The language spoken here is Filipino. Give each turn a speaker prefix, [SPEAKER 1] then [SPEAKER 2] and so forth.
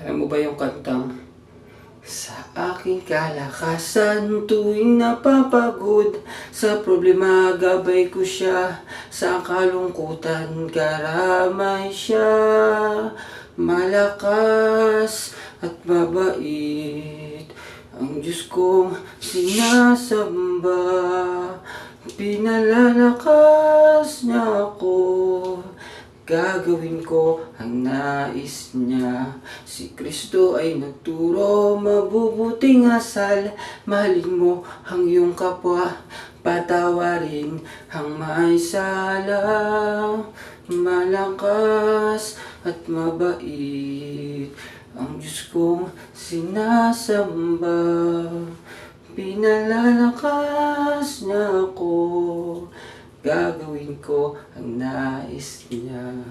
[SPEAKER 1] Alam mo ba yung kantang Sa aking kalakasan tuwing napapagod Sa problema gabay ko siya Sa kalungkutan karamay siya. Malakas at mabait Ang Diyos kong sinasamba. Pinalalakas niya ako Gagawin ko ang nais niya. Si Kristo ay nagturo Mabubuting asal Mahalin mo ang iyong kapwa Patawarin ang may sala. Malakas at mabait Ang Diyos kong sinasamba. Pinalalakas niya ako Gagawin ko ang nais niya